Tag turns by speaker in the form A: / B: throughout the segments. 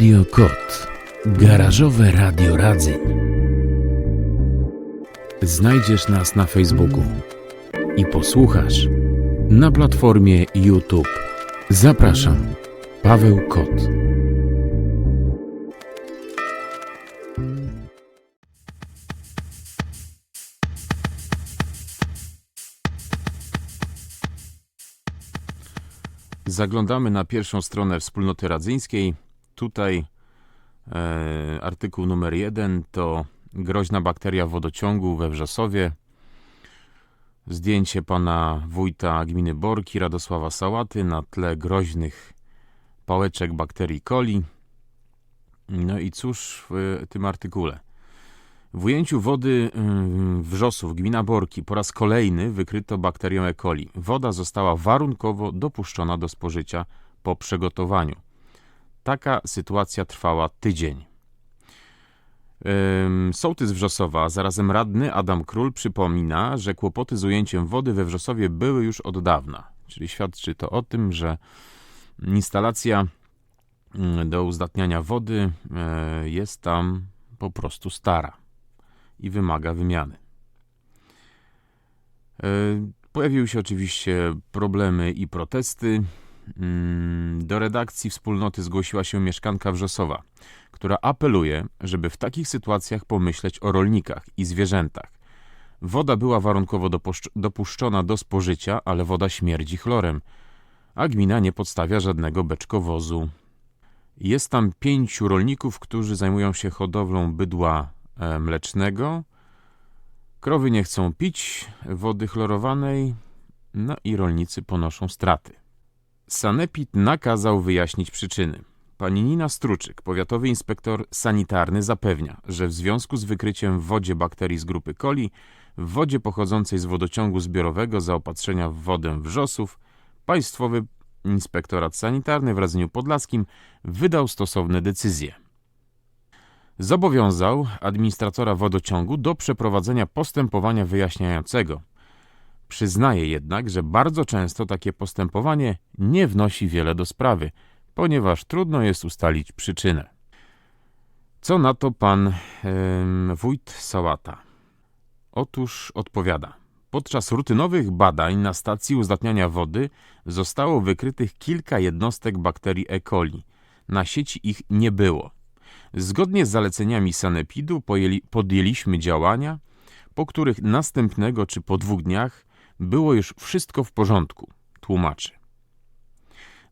A: Radio Kot. Garażowe Radio Radzyń. Znajdziesz nas na Facebooku i posłuchasz na platformie YouTube. Zapraszam, Paweł Kot. Zaglądamy na pierwszą stronę wspólnoty radzyńskiej. Tutaj e, artykuł numer jeden to groźna bakteria w wodociągu we Wrzosowie. Zdjęcie pana wójta gminy Borki, Radosława Sałaty na tle groźnych pałeczek bakterii coli. No i cóż w tym artykule? W ujęciu wody ym, Wrzosów, gmina Borki, po raz kolejny wykryto bakterię E. coli. Woda została warunkowo dopuszczona do spożycia po przygotowaniu. Taka sytuacja trwała tydzień. Sołtys Wrzosowa, zarazem radny Adam Król przypomina, że kłopoty z ujęciem wody we Wrzosowie były już od dawna. Czyli świadczy to o tym, że instalacja mm, do uzdatniania wody e, jest tam po prostu stara i wymaga wymiany. E, Pojawiły się oczywiście problemy i protesty. Mm, Do redakcji wspólnoty zgłosiła się mieszkanka Wrzosowa, która apeluje, żeby w takich sytuacjach pomyśleć o rolnikach i zwierzętach. Woda była warunkowo dopuszcz- dopuszczona do spożycia, ale woda śmierdzi chlorem, a gmina nie podstawia żadnego beczkowozu. Jest tam pięciu rolników, którzy zajmują się hodowlą bydła e, mlecznego. Krowy nie chcą pić wody chlorowanej, no i rolnicy ponoszą straty. Sanepid nakazał wyjaśnić przyczyny. Pani Nina Struczyk, powiatowy inspektor sanitarny, zapewnia, że w związku z wykryciem w wodzie bakterii z grupy coli, w wodzie pochodzącej z wodociągu zbiorowego zaopatrzenia w wodę wrzosów, Państwowy Inspektorat Sanitarny w Radzeniu Podlaskim wydał stosowne decyzje. Zobowiązał administratora wodociągu do przeprowadzenia postępowania wyjaśniającego. Przyznaje jednak, że bardzo często takie postępowanie nie wnosi wiele do sprawy, ponieważ trudno jest ustalić przyczynę. Co na to pan em, wójt Sałata? Otóż odpowiada. Podczas rutynowych badań na stacji uzdatniania wody zostało wykrytych kilka jednostek bakterii E. coli. Na sieci ich nie było. Zgodnie z zaleceniami sanepidu podjęliśmy działania, po których następnego czy po dwóch dniach było już wszystko w porządku, tłumaczy.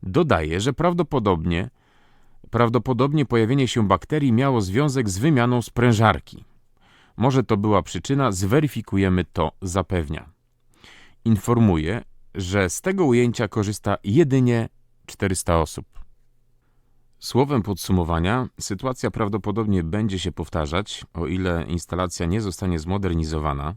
A: Dodaje, że prawdopodobnie, prawdopodobnie pojawienie się bakterii miało związek z wymianą sprężarki. Może to była przyczyna, zweryfikujemy to, zapewnia. Informuje, że z tego ujęcia korzysta jedynie 400 osób. Słowem podsumowania, sytuacja prawdopodobnie będzie się powtarzać, o ile instalacja nie zostanie zmodernizowana.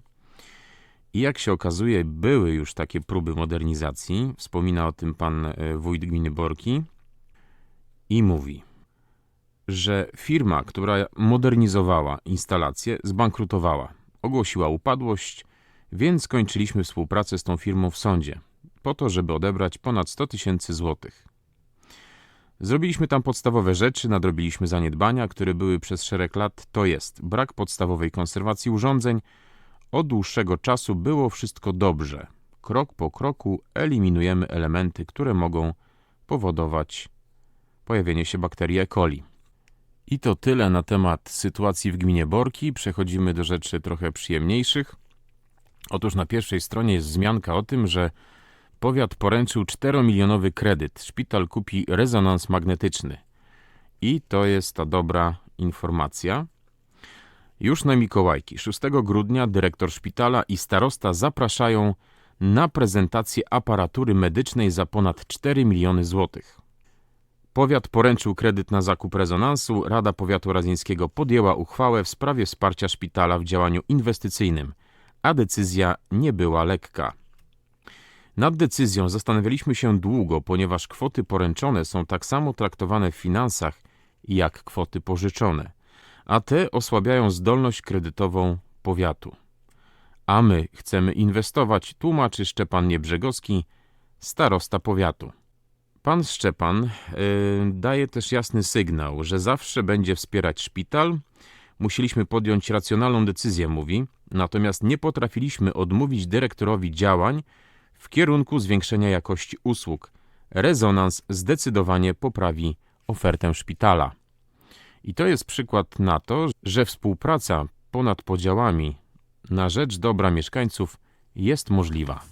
A: I jak się okazuje, były już takie próby modernizacji. Wspomina o tym pan e, wójt gminy Borki i mówi, że firma, która modernizowała instalację, zbankrutowała. Ogłosiła upadłość, więc skończyliśmy współpracę z tą firmą w sądzie, po to, żeby odebrać ponad 100 tysięcy złotych. Zrobiliśmy tam podstawowe rzeczy, nadrobiliśmy zaniedbania, które były przez szereg lat, to jest brak podstawowej konserwacji urządzeń. Od dłuższego czasu było wszystko dobrze. Krok po kroku eliminujemy elementy, które mogą powodować pojawienie się bakterii E. coli. I to tyle na temat sytuacji w gminie Borki. Przechodzimy do rzeczy trochę przyjemniejszych. Otóż na pierwszej stronie jest wzmianka o tym, że powiat poręczył 4-milionowy kredyt. Szpital kupi rezonans magnetyczny. I to jest ta dobra informacja. Już na Mikołajki 6 grudnia dyrektor szpitala i starosta zapraszają na prezentację aparatury medycznej za ponad 4 miliony złotych. Powiat poręczył kredyt na zakup rezonansu. Rada Powiatu Radzińskiego podjęła uchwałę w sprawie wsparcia szpitala w działaniu inwestycyjnym, a decyzja nie była lekka. Nad decyzją zastanawialiśmy się długo, ponieważ kwoty poręczone są tak samo traktowane w finansach jak kwoty pożyczone, a te osłabiają zdolność kredytową powiatu. A my chcemy inwestować, tłumaczy Szczepan Niebrzegowski, starosta powiatu. Pan Szczepan y, daje też jasny sygnał, że zawsze będzie wspierać szpital. Musieliśmy podjąć racjonalną decyzję, mówi, natomiast nie potrafiliśmy odmówić dyrektorowi działań w kierunku zwiększenia jakości usług. Rezonans zdecydowanie poprawi ofertę szpitala. I to jest przykład na to, że współpraca ponad podziałami na rzecz dobra mieszkańców jest możliwa.